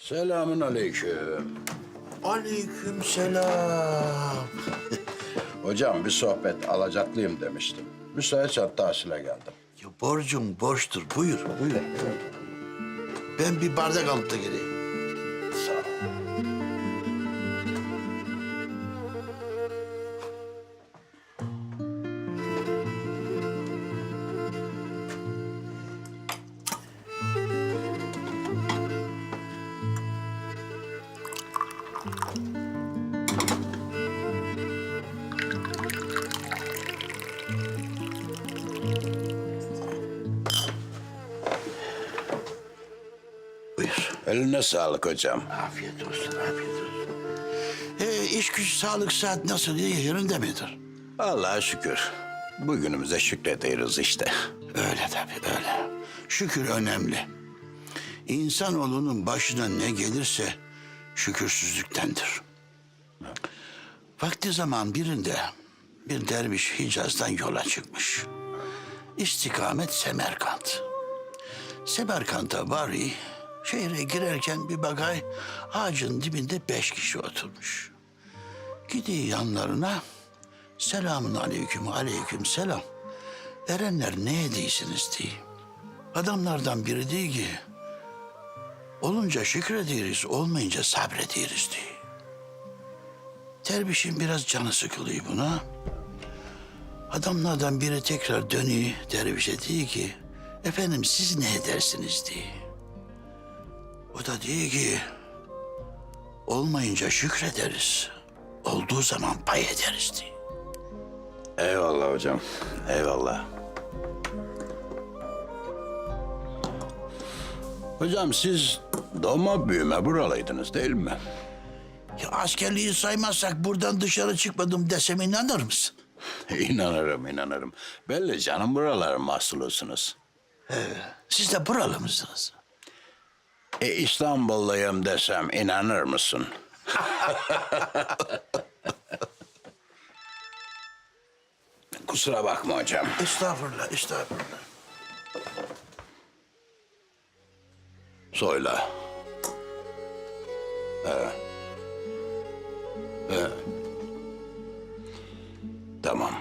Selamun aleyküm. Aleyküm selam. Hocam bir sohbet alacaklıyım demiştim. Müsaitsen tahsile geldim. Ya borcum borçtur. Buyur, buyur. Ben bir bardak alıp da geleyim. Eline sağlık hocam. Afiyet olsun, afiyet olsun. Ee, iş güç, sağlık, saat nasıl? İyi, yerinde midir? Allah'a şükür. Bugünümüze şükrediyoruz işte. Öyle tabii, öyle. Şükür önemli. İnsanoğlunun başına ne gelirse şükürsüzlüktendir. Vakti zaman birinde bir derviş Hicaz'dan yola çıkmış. İstikamet Semerkant. Semerkant'a vari şehre girerken bir bagay ağacın dibinde beş kişi oturmuş. Gidiyor yanlarına selamun aleyküm aleyküm selam. Erenler ne ediysiniz diye. Adamlardan biri değil ki olunca şükrederiz olmayınca sabrederiz diye. Dervişin biraz canı sıkılıyor buna. Adamlardan biri tekrar dönüyor dervişe diyor ki efendim siz ne edersiniz diye. O da diyor ki olmayınca şükrederiz. Olduğu zaman pay ederiz diye. Eyvallah hocam. Eyvallah. Hocam siz doğma büyüme buralıydınız değil mi? Ya askerliği saymazsak buradan dışarı çıkmadım desem inanır mısın? inanırım, inanırım. Belli canım buraların mahsulusunuz. Siz de buralı mısınız? E İstanbulluyum desem inanır mısın? Kusura bakma hocam. Estağfurullah, estağfurullah. Söyle. Evet. Evet. Tamam.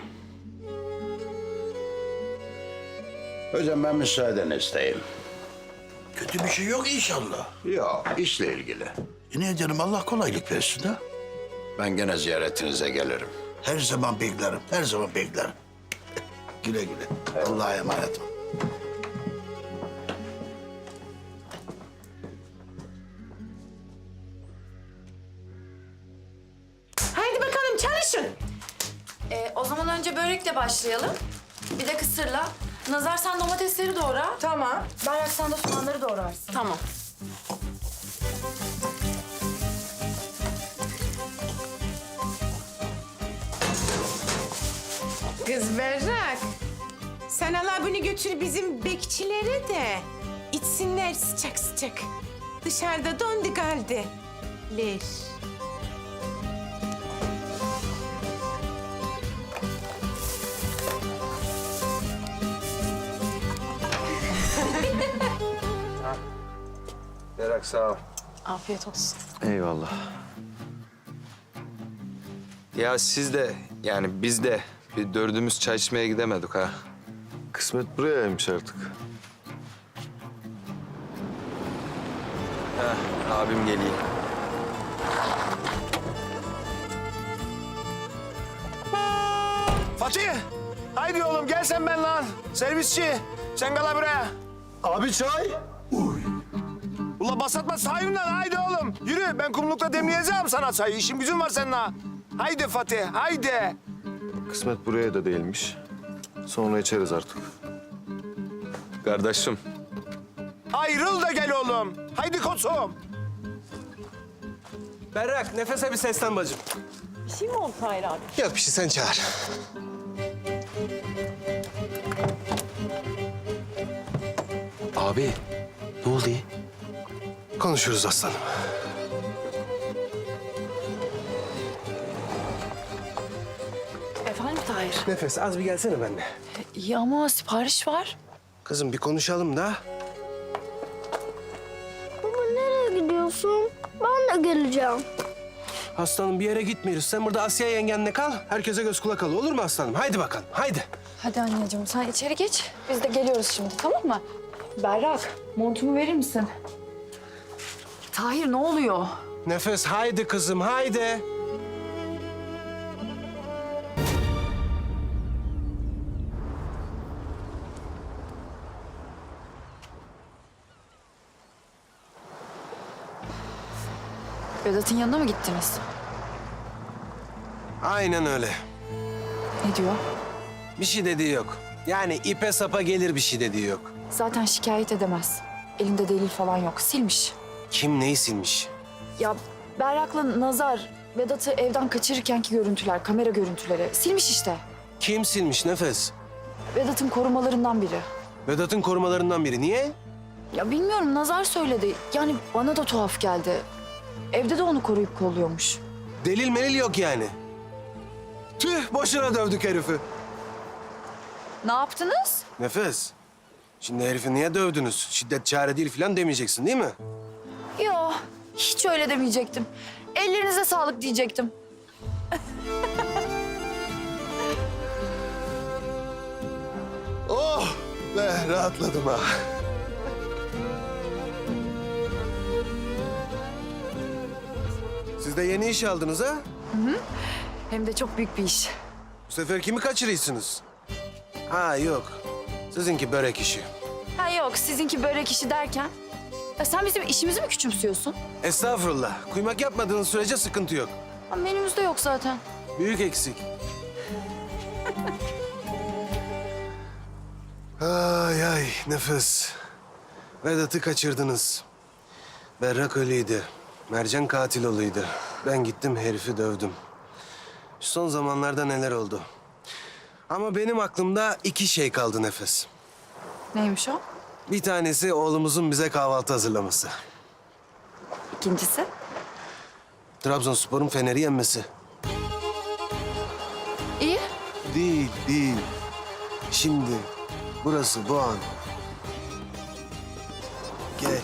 Hocam ben müsaaden isteyeyim. Kötü bir şey yok inşallah. Yok, işle ilgili. E ne ederim Allah kolaylık versin ha. Ben gene ziyaretinize gelirim. Her zaman beklerim, her zaman beklerim. güle güle. Allah'a emanet ol. Haydi bakalım çalışın. Ee, o zaman önce börekle başlayalım. Bir de kısırla. Nazar sen domatesleri doğra. Tamam. Berrak sen de soğanları doğrarsın. Tamam. Kız Berrak. Sen ala bunu götür bizim bekçilere de. içsinler sıcak sıcak. Dışarıda dondu kaldı. Ler. Berak sağ ol. Afiyet olsun. Eyvallah. Ya siz de yani biz de bir dördümüz çay içmeye gidemedik ha. Kısmet burayaymış artık. Heh, abim geliyor. Fatih! Haydi oğlum gel sen ben lan. Servisçi. Sen gel buraya. Abi çay. Ula basatma sahibimden haydi oğlum. Yürü ben kumlukta demleyeceğim sana çayı. İşim gücüm var seninle. Haydi Fatih haydi. Kısmet buraya da değilmiş. Sonra içeriz artık. Kardeşim Ayrıl da gel oğlum. Haydi koçum. Berrak, nefese bir seslen bacım. Bir şey mi oldu Tahir abi? Yok bir şey, sen çağır. Abi ne oldu? Konuşuruz aslanım. Efendim Tahir? Nefes az bir gelsene benimle. İyi ama sipariş var. Kızım bir konuşalım da. Baba nereye gidiyorsun? Ben de geleceğim. Aslanım bir yere gitmiyoruz. Sen burada Asya yengenle kal. Herkese göz kulak al. Olur mu aslanım? Haydi bakalım. Haydi. Hadi anneciğim sen içeri geç. Biz de geliyoruz şimdi tamam mı? Berrak montumu verir misin? Tahir ne oluyor? Nefes haydi kızım haydi. Vedat'ın yanına mı gittiniz? Aynen öyle. Ne diyor? Bir şey dediği yok. Yani ipe sapa gelir bir şey dediği yok. Zaten şikayet edemez. Elinde delil falan yok. Silmiş. Kim neyi silmiş? Ya Berrak'la Nazar Vedat'ı evden kaçırırkenki görüntüler, kamera görüntüleri. Silmiş işte. Kim silmiş Nefes? Vedat'ın korumalarından biri. Vedat'ın korumalarından biri. Niye? Ya bilmiyorum Nazar söyledi. Yani bana da tuhaf geldi. Evde de onu koruyup kolluyormuş. Delil melil yok yani. Tüh boşuna dövdük herifi. Ne yaptınız? Nefes. Şimdi herifi niye dövdünüz? Şiddet çare değil falan demeyeceksin değil mi? Yo, hiç öyle demeyecektim. Ellerinize sağlık diyecektim. Oh be rahatladım ha. Siz de yeni iş aldınız ha? Hem de çok büyük bir iş. Bu sefer kimi kaçırıyorsunuz? Ha yok. Sizinki börek işi. Ha yok, sizinki börek işi derken... Ya sen bizim işimizi mi küçümsüyorsun? Estağfurullah. Kuymak yapmadığınız sürece sıkıntı yok. Ha, menümüzde yok zaten. Büyük eksik. ay ay nefes. Vedat'ı kaçırdınız. Berrak ölüydü. Mercan katil oluydu. Ben gittim herifi dövdüm. Şu son zamanlarda neler oldu? Ama benim aklımda iki şey kaldı nefes. Neymiş o? Bir tanesi oğlumuzun bize kahvaltı hazırlaması. İkincisi? Trabzonspor'un Fener'i yenmesi. İyi. Değil, değil. Şimdi burası bu an. Gel.